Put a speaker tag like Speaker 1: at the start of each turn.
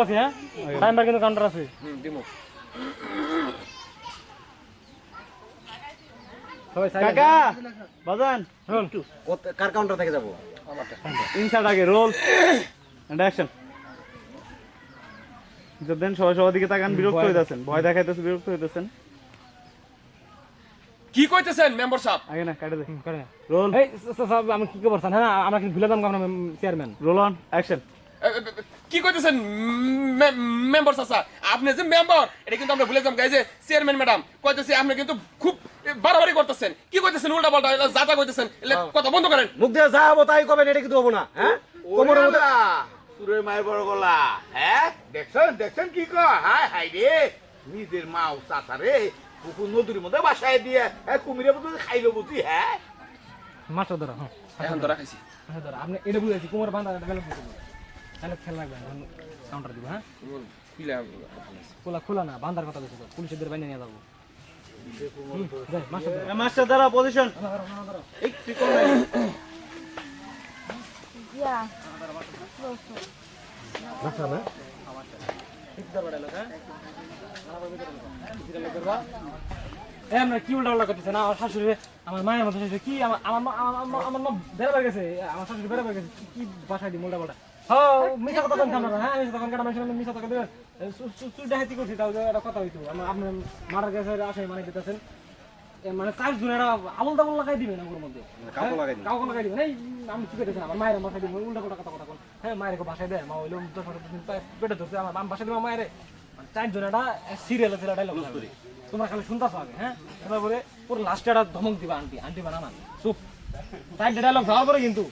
Speaker 1: আছে হ্যাঁ? কিন্তু কাউন্টার আছে।
Speaker 2: দিমু।
Speaker 3: কাকা! বাজান
Speaker 1: রোল
Speaker 4: কার কাউন্টার থেকে যাব?
Speaker 3: ইনসার্ট আগে রোল এন্ড অ্যাকশন দেন সবাই সবার দিকে তাকান বিরক্ত হইতাছেন। ভয় দেখাইতেছে বিরক্ত হইতাছেন।
Speaker 2: কি কইতেছেন মেম্বার সাহেব?
Speaker 3: আগে না কাটে দে।
Speaker 1: করে। না।
Speaker 3: রোল
Speaker 1: এই স- স- আমি কি করছেন? হ্যাঁ আমরা কিন্তু ভুলে দাম চেয়ারম্যান
Speaker 3: রোল অন অ্যাকশন
Speaker 2: কি কইতেছেন মেম্বার চাচা? আপনি যে মেম্বার এটা কিন্তু আমরা ভুলে যাম এই যে চেয়ারম্যান ম্যাডাম কইতেছি আপনি কিন্তু খুব বাড়াবাড়ি করতেছেন। কি কইতেছেন উল্টা পাল্টা এলা যাতা কইতেছেন এলে কথা বন্ধ করেন।
Speaker 4: মুখ দিয়ে যা হব তাই কবেন এটা কিন্তু হব না হ্যাঁ? কোমরের মধ্যে
Speaker 5: সুরের মায়ের বড় গলা হ্যাঁ? দেখছেন দেখছেন কি কয়? হাই হাই রে নিজের মা ও চাচা রে পুকুর নদীর মধ্যে বাসায় দিয়ে হ্যাঁ কুমিরের মধ্যে খাইলো বুঝি হ্যাঁ?
Speaker 1: মাস্টার ধরা হ্যাঁ।
Speaker 2: এখন তো রাখাইছি
Speaker 1: মাস্টার ধরো আপনি এটা বুঝেছি কুমার বান্ধা গেলে বুঝতে তাহলে খেয়াল রাখবেন কাউন্টার দিব হ্যাঁ? খোলা খোলা না বান্ধার কথা বলছি তো পুলিশের বাইরে নিয়ে যাব। মাস্টার
Speaker 3: দ্বারা পজিশন
Speaker 6: Yeah.
Speaker 1: এ আমরা কি উল্টা উল্টা করতেছে না? আমার শাশুড়ি আমার মায়ের মতো শাশুড়ি কি? আমার আমার মা- বেড়াবার গেছে। আমার শাশুড়ি বেড়াবার গেছে কি বাসায় দিই উল্টা পাল্টা হ্যাঁ মিশা কথা বলছি আমরা হ্যাঁ মিশা কথা কেটে মানুষের মিশা কথা দেবে চুল ডাহাতি করছি তাও যে একটা কথা হইতো। আমার আপনার মারার কাছে আসে মানে দিতেছেন। এ মানে চার জন এরা আবল দাবল লাগাই দিবে না ওর মধ্যে?
Speaker 4: কাউকে লাগাই দিবে।
Speaker 1: কাউকে লাগাই দিবে না। এই আমি কি পেতেছেন আমার মায়ের মাথায় দিবে উল্টা পাল্টা কথা কথা হ্যাঁ মায়ের বাসায় দেয় মা হইল দশ বছর দিন পেটে ধরছে আমার আমি বাসায় দিবে মায়ের। চার জন এটা সিরিয়াল আছে ডাইলগ তোমরা খালি শুনতাছো আগে হ্যাঁ? তারপরে লাস্টে একটা ধমক দিবা আন্টি আন্টি বানানা চুপ। চার ডায়লগ যাওয়ার পরে কিন্তু